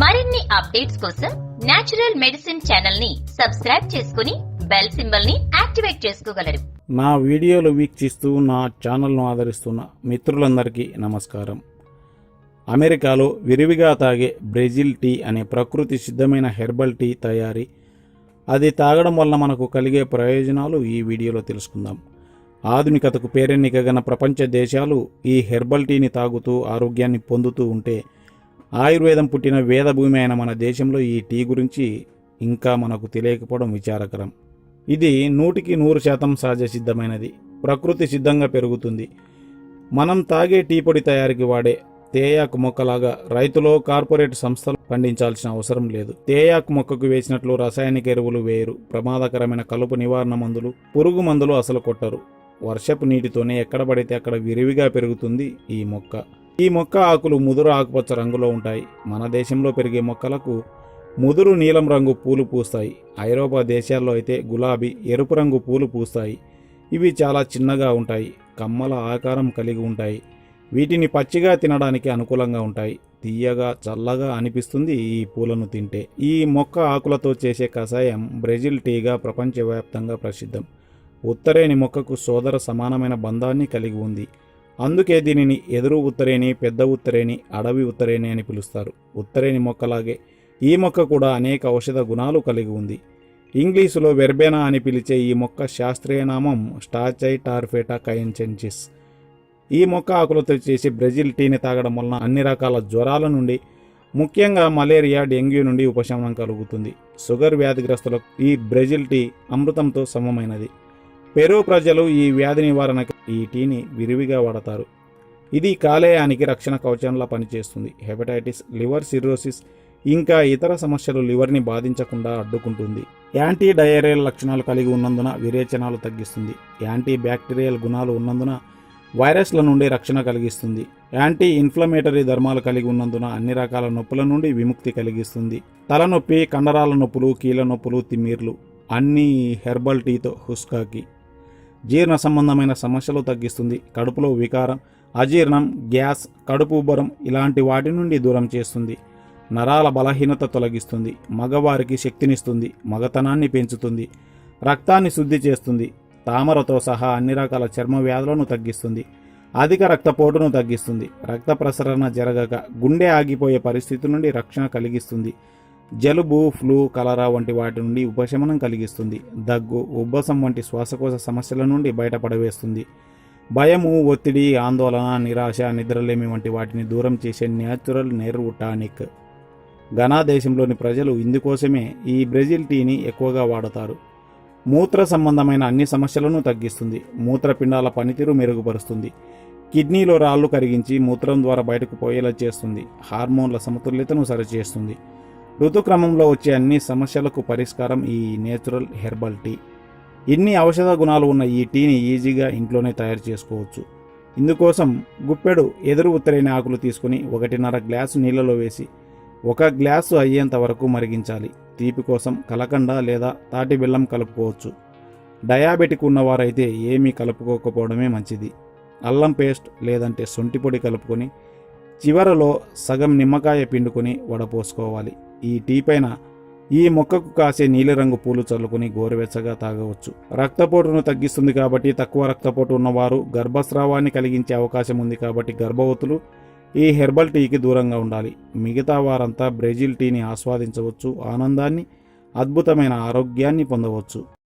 మరిన్ని అప్డేట్స్ కోసం natural medicine ఛానల్ని సబ్స్క్రైబ్ చేసుకుని బెల్ సింబల్ని యాక్టివేట్ చేసుకోగలరు. నా వీడియోలు వీక్షిస్తూ నా ఛానల్ను ఆదరిస్తున్న మిత్రులందరికీ నమస్కారం. అమెరికాలో విరివిగా తాగే బ్రెజిల్ టీ అనే ప్రకృతి సిద్ధమైన హెర్బల్ టీ తయారీ అది తాగడం వల్ల మనకు కలిగే ప్రయోజనాలు ఈ వీడియోలో తెలుసుకుందాం. ఆధునికతకు పేరెన్నికగన ప్రపంచ దేశాలు ఈ హెర్బల్ టీని తాగుతూ ఆరోగ్యాన్ని పొందుతూ ఉంటే ఆయుర్వేదం పుట్టిన వేదభూమి అయిన మన దేశంలో ఈ టీ గురించి ఇంకా మనకు తెలియకపోవడం విచారకరం. ఇది నూటికి నూరు శాతం సహజ సిద్ధమైనది. ప్రకృతి సిద్ధంగా పెరుగుతుంది. మనం తాగే టీ పొడి తయారీకి వాడే తేయాకు మొక్కలాగా రైతులో కార్పొరేట్ సంస్థలు పండించాల్సిన అవసరం లేదు. తేయాకు మొక్కకు వేసినట్లు రసాయనిక ఎరువులు వేయరు ప్రమాదకరమైన కలుపు నివారణ మందులు పురుగు మందులు అసలు కొట్టరు. వర్షపు నీటితోనే ఎక్కడ పడితే అక్కడ విరివిగా పెరుగుతుంది ఈ మొక్క. ఈ మొక్క ఆకులు ముదురు ఆకుపచ్చ రంగులో ఉంటాయి. మన దేశంలో పెరిగే మొక్కలకు ముదురు నీలం రంగు పూలు పూస్తాయి. ఐరోపా దేశాల్లో అయితే గులాబీ ఎరుపు రంగు పూలు పూస్తాయి. ఇవి చాలా చిన్నగా ఉంటాయి. కమ్మల ఆకారం కలిగి ఉంటాయి. వీటిని పచ్చిగా తినడానికి అనుకూలంగా ఉంటాయి. తీయగా చల్లగా అనిపిస్తుంది ఈ పూలను తింటే. ఈ మొక్క ఆకులతో చేసే కషాయం బ్రెజిల్ టీగా ప్రపంచవ్యాప్తంగా ప్రసిద్ధం. ఉత్తరేణి మొక్కకు సోదర సమానమైన బంధాన్ని కలిగి ఉంది. అందుకే దీనిని ఎదురు ఉత్తరేణి పెద్ద ఉత్తరేణి అడవి ఉత్తరేణి అని పిలుస్తారు. ఉత్తరేణి మొక్కలాగే ఈ మొక్క కూడా అనేక ఔషధ గుణాలు కలిగి ఉంది. ఇంగ్లీషులో వెర్బేనా అని పిలిచే ఈ మొక్క శాస్త్రీయ నామం స్టాచై టార్ఫేటా కైన్చెన్చిస్ ఈ మొక్క ఆకులతో చేసి బ్రెజిల్ టీని తాగడం వలన అన్ని రకాల జ్వరాల నుండి ముఖ్యంగా మలేరియా డెంగ్యూ నుండి ఉపశమనం కలుగుతుంది. షుగర్ వ్యాధిగ్రస్తులకు ఈ బ్రెజిల్ టీ అమృతంతో సమమైనది. పెరు ప్రజలు ఈ వ్యాధి నివారణకు ఈ టీని విరివిగా వాడతారు. ఇది కాలేయానికి రక్షణ కవచంలా పనిచేస్తుంది. హెపటైటిస్ లివర్ సిరోసిస్ ఇంకా ఇతర సమస్యలు లివర్ని బాధించకుండా అడ్డుకుంటుంది. యాంటీ డయేరియల్ లక్షణాలు కలిగి ఉన్నందున విరేచనాలు తగ్గిస్తుంది. యాంటీ బ్యాక్టీరియల్ గుణాలు ఉన్నందున వైరస్ల నుండి రక్షణ కలిగిస్తుంది. యాంటీ ఇన్ఫ్లమేటరీ ధర్మాలు కలిగి ఉన్నందున అన్ని రకాల నొప్పుల నుండి విముక్తి కలిగిస్తుంది. తలనొప్పి కండరాల నొప్పులు కీళ్ళ నొప్పులు తిమ్మిర్లు అన్నీ హెర్బల్ టీతో హుస్కాకి. జీర్ణ సంబంధమైన సమస్యలు తగ్గిస్తుంది. కడుపులో వికారం అజీర్ణం గ్యాస్ కడుపు ఉబ్బరం ఇలాంటి వాటి నుండి దూరం చేస్తుంది. నరాల బలహీనత తొలగిస్తుంది. మగవారికి శక్తినిస్తుంది. మగతనాన్ని పెంచుతుంది. రక్తాన్ని శుద్ధి చేస్తుంది. తామరతో సహా అన్ని రకాల చర్మ వ్యాధులను తగ్గిస్తుంది. అధిక రక్తపోటును తగ్గిస్తుంది. రక్త ప్రసరణ జరగక గుండె ఆగిపోయే పరిస్థితి నుండి రక్షణ కలిగిస్తుంది. జలుబు ఫ్లూ కలరా వంటి వాటి నుండి ఉపశమనం కలిగిస్తుంది. దగ్గు ఉబ్బసం వంటి శ్వాసకోశ సమస్యల నుండి బయటపడవేస్తుంది. భయము ఒత్తిడి ఆందోళన నిరాశ నిద్రలేమి వంటి వాటిని దూరం చేసే న్యాచురల్ నెర్వ్ టానిక్ ఘనా దేశంలోని ప్రజలు ఇందుకోసమే ఈ బ్రెజిల్ టీని ఎక్కువగా వాడతారు. మూత్ర సంబంధమైన అన్ని సమస్యలను తగ్గిస్తుంది. మూత్రపిండాల పనితీరు మెరుగుపరుస్తుంది. కిడ్నీలో రాళ్ళు కరిగించి మూత్రం ద్వారా బయటకు పోయేలా చేస్తుంది. హార్మోన్ల సమతుల్యతను సరిచేస్తుంది. ఋతుక్రమంలో వచ్చే అన్ని సమస్యలకు పరిష్కారం ఈ నేచురల్ హెర్బల్ టీ. ఇన్ని ఔషధ గుణాలు ఉన్న ఈ టీని ఈజీగా ఇంట్లోనే తయారు చేసుకోవచ్చు. ఇందుకోసం గుప్పెడు ఎదురు ఉత్తరైన ఆకులు తీసుకుని ఒకటిన్నర గ్లాసు నీళ్ళలో వేసి ఒక గ్లాసు అయ్యేంత వరకు మరిగించాలి. తీపి కోసం కలకండ లేదా తాటి బెల్లం కలుపుకోవచ్చు. డయాబెటిక్ ఉన్నవారైతే ఏమీ కలుపుకోకపోవడమే మంచిది. అల్లం పేస్ట్ లేదంటే సొంటి పొడి కలుపుకొని చివరలో సగం నిమ్మకాయ పిండుకొని వడపోసుకోవాలి. ఈ టీ పైన ఈ మొక్కకు కాసే నీలిరంగు పూలు చల్లుకుని గోరువెచ్చగా తాగవచ్చు. రక్తపోటును తగ్గిస్తుంది కాబట్టి తక్కువ రక్తపోటు ఉన్నవారు గర్భస్రావాన్ని కలిగించే అవకాశం ఉంది కాబట్టి గర్భవతులు ఈ హెర్బల్ టీకి దూరంగా ఉండాలి. మిగతా వారంతా బ్రెజిల్ టీని ఆస్వాదించవచ్చు. ఆనందాన్ని అద్భుతమైన ఆరోగ్యాన్ని పొందవచ్చు.